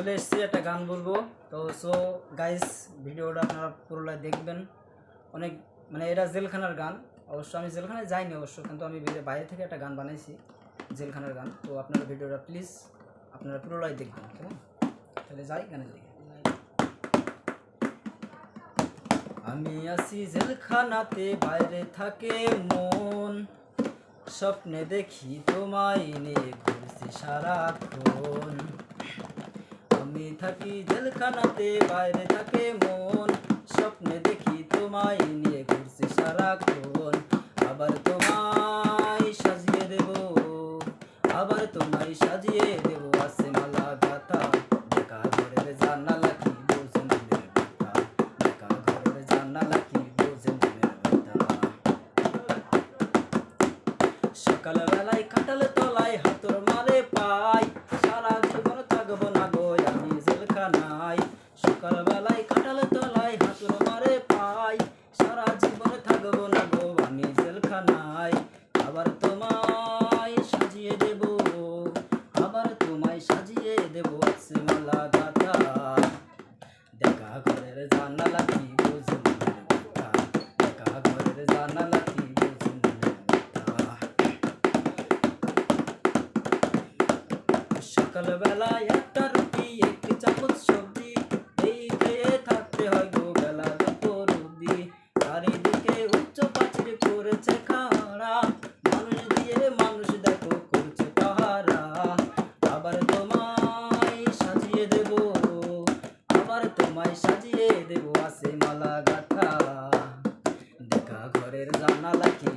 চলে এসেছি, একটা গান বলব। তো সো গাইস ভিডিওটা আপনারা পুরোটা দেখবেন। অনেক মানে এটা জেলখানার গান। অবশ্য আমি জেলখানায় যাইনি, অবশ্য, কিন্তু আমি বাইরে- থেকে একটা গান বানাইছি, জেলখানার গান। তো আপনারা ভিডিওটা প্লিজ আপনারা পুরোটাই দেখবেন কেমন তাহলে যাই গানের দিকে। আমি আছি জেলখানাতে, বাইরে থাকে মন। স্বপ্নে দেখি তোমায় নিয়ে ঘুরছি সারাক্ষণ। আমি থাকি জেলখানাতে, বাইরে থাকে মন। স্বপ্নে দেখি তোমায় নিয়ে ঘুরছি সারাক্ষণ। আবার তোমায় সাজিয়ে দেব, আবার তোমায় সাজিয়ে দেব। আসে মালা গাথা দেখা ঘরের জানালা কি বোঝে মনের কথা দেখা ঘরের জানালা কি বোঝে মনের কথা সকালবেলায় কাটালে তলায় হাতর মারে পাই আবার তোমায় সাজিয়ে দেব, আবার তোমায় সাজিয়ে দেব মালা গাথা। দেখা ঘরের জানালা কি বোঝে মনের কথা দেখা ঘরের জানালা কি বোঝে মনের কথা সকালবেলায় একটা রূপ তোমায় সাজিয়ে দেব আবার তোমায় সাজিয়ে দেব আছে মালা গাথা। দেখা ঘরের জানালা কি